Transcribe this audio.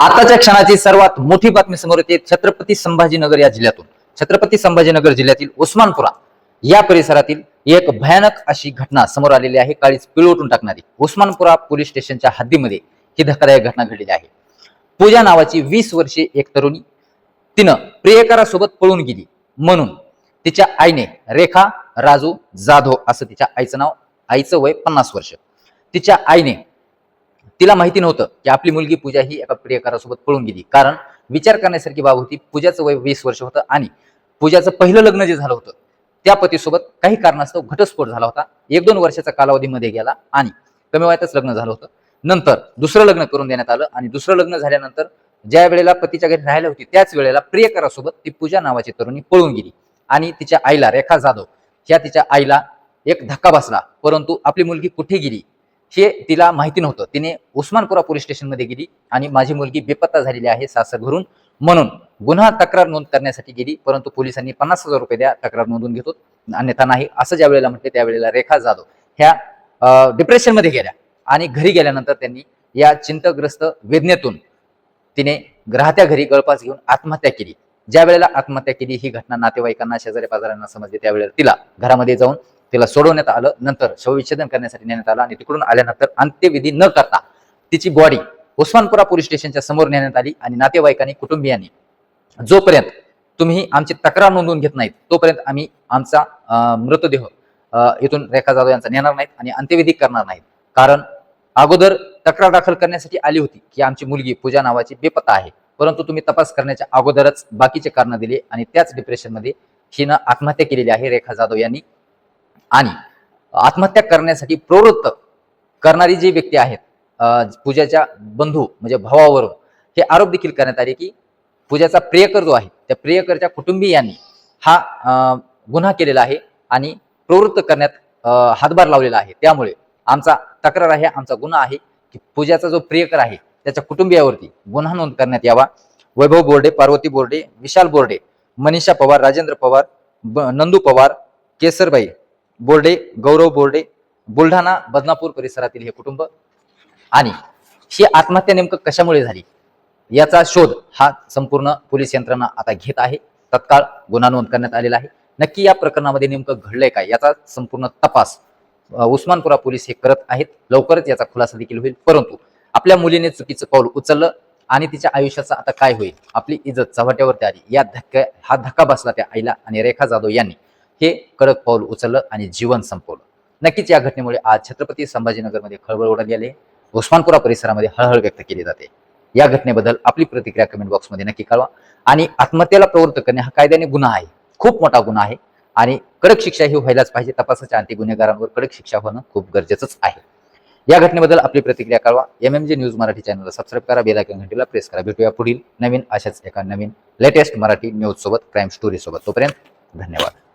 आताच्या क्षणाची सर्वात मोठी बातमी समोर येते छत्रपती संभाजीनगर या जिल्ह्यातून. छत्रपती संभाजीनगर जिल्ह्यातील उस्मानपुरा या परिसरातील एक भयानक अशी घटना समोर आलेली आहे. काळीच पिळवटून टाकणारी. उस्मानपुरा पोलीस स्टेशनच्या हद्दीमध्ये ही धक्कादायक घटना घडलेली आहे. पूजा नावाची वीस वर्षे एक तरुणी तिनं प्रियकरासोबत पळून गेली म्हणून तिच्या आईने रेखा राजू जाधव असं तिच्या आईचं नाव आईचं वय पन्नास वर्ष. तिच्या आईने तिला माहिती नव्हतं की आपली मुलगी पूजा ही एका प्रियकरासोबत पळून गेली. कारण विचार करण्यासारखी बाब होती पूजाचं वय वीस वर्ष होतं आणि पूजाचं पहिलं लग्न जे झालं होतं त्या पतीसोबत काही कारणास्तव घटस्फोट झाला होता. एक दोन वर्षाच्या कालावधीमध्ये गेला आणि कमी वयातच लग्न झालं होतं. नंतर दुसरं लग्न करून देण्यात आलं आणि दुसरं लग्न झाल्यानंतर ज्या वेळेला पतीच्या घरी राहिली होती त्याच वेळेला प्रियकरासोबत ती पूजा नावाची तरुणी पळून गेली आणि तिच्या आईला रेखा जाधव या तिच्या आईला एक धक्का बसला. परंतु आपली मुलगी कुठे गेली? हे तिला माहिती नव्हतं. तिने उस्मानपुरा पोलीस स्टेशनमध्ये गेली आणि माझी मुलगी बेपत्ता झालेली आहे सासर घरून. म्हणून गुन्हा तक्रार नोंद करण्यासाठी गेली परंतु पोलिसांनी पन्नास हजार रुपये द्या तक्रार नोंदवून घेतो. अन्यथा नाही असं ज्या वेळेला म्हटले त्यावेळेला रेखा जाधव ह्या डिप्रेशनमध्ये गेल्या. आणि घरी गेल्यानंतर त्यांनी या चिंतग्रस्त वेदनेतून तिने ग्राहत्या घरी गळपास घेऊन आत्महत्या केली. ज्या वेळेला आत्महत्या केली ही घटना नातेवाईकांना शेजारी पाजाऱ्यांना समजली त्यावेळेला तिला घरामध्ये जाऊन तिला सोडवण्यात आलं नंतर शवविच्छेदन करण्यासाठी नेण्यात आलं आणि तिकडून आल्यानंतर अंत्यविधी न करता तिची बॉडी उस्मानपुरा पोलीस स्टेशनच्या समोर नेण्यात आली आणि नातेवाईकांनी कुटुंबियांनी जोपर्यंत तुम्ही आमची तक्रार नोंदवून घेत नाहीत तोपर्यंत आम्ही आमचा मृतदेह इथून रेखा जाधव यांचा नेणार नाहीत आणि अंत्यविधी करणार नाहीत. कारण अगोदर तक्रार दाखल करण्यासाठी आली होती की आमची मुलगी पूजा नावाची बेपत्ता आहे. परंतु तुम्ही तपास करण्याच्या अगोदरच बाकीचे कारण दिले आणि त्याच डिप्रेशनमध्ये हिनं आत्महत्या केलेली आहे रेखा जाधव यांनी. आणि आत्महत्या करण्यासाठी प्रवृत्त करणारी जी व्यक्ती आहेत पूजाच्या बंधू म्हणजे भावावरून हे आरोप देखील करण्यात आले की पूजाचा प्रियकर जो आहे त्या प्रियकरच्या कुटुंबियांनी हा गुन्हा केलेला आहे आणि प्रवृत्त करण्यात हातभार लावलेला आहे. त्यामुळे आमचा तक्रार आहे आमचा गुन्हा आहे की पूजाचा जो प्रियकर आहे त्याच्या कुटुंबियावरती गुन्हा नोंद करण्यात यावा. वैभव बोर्डे पार्वती बोर्डे विशाल बोर्डे मनीषा पवार राजेंद्र पवार नंदू पवार केसरबाई बोर्डे गौरव बोर्डे बुलढाणा बदनापूर परिसरातील हे कुटुंब आणि ही आत्महत्या नेमकं कशामुळे झाली? याचा शोध हा संपूर्ण पोलीस यंत्रणा आता घेत आहे. तत्काळ गुन्हा नोंद करण्यात आलेला आहे. नक्की या प्रकरणामध्ये नेमकं घडलंय काय? याचा संपूर्ण तपास उस्मानपुरा पोलीस हे करत आहेत. लवकरच याचा खुलासा देखील होईल. परंतु आपल्या मुलीने चुकीचं पाऊल उचललं आणि तिच्या आयुष्याचं आता काय होईल? आपली इज्जत चव्हाट्यावरती आली. या धक्का हा धक्का बसला त्या आईला आणि रेखा जाधव यांनी. हे कडक पाऊल उचललं आणि जीवन संपवलं. नक्कीच या घटनेमुळे आज छत्रपती संभाजीनगरमध्ये खळबळ उडाली गेले उस्मानपुरा परिसरामध्ये हळहळ व्यक्त केली जाते. या घटनेबद्दल आपली प्रतिक्रिया कमेंट बॉक्समध्ये नक्की कळवा. आणि आत्महत्येला प्रवृत्त करणे हा कायद्याने गुन्हा आहे. खूप मोठा गुन्हा आहे. आणि कडक शिक्षा ही व्हायलाच पाहिजे. तपासाच्या अंती गुन्हेगारांवर कडक शिक्षा होणं खूप गरजेचंच आहे. या घटनेबद्दल आपली प्रतिक्रिया कळवा. M M G news Marathi चॅनलला सबस्क्राईब करा. बेलायकन घंटीला प्रेस करा. भेटूया पुढील नवीन अशाच एका नवीन लेटेस्ट मराठी न्यूज सोबत क्राईम स्टोरी सोबत. तोपर्यंत धन्यवाद.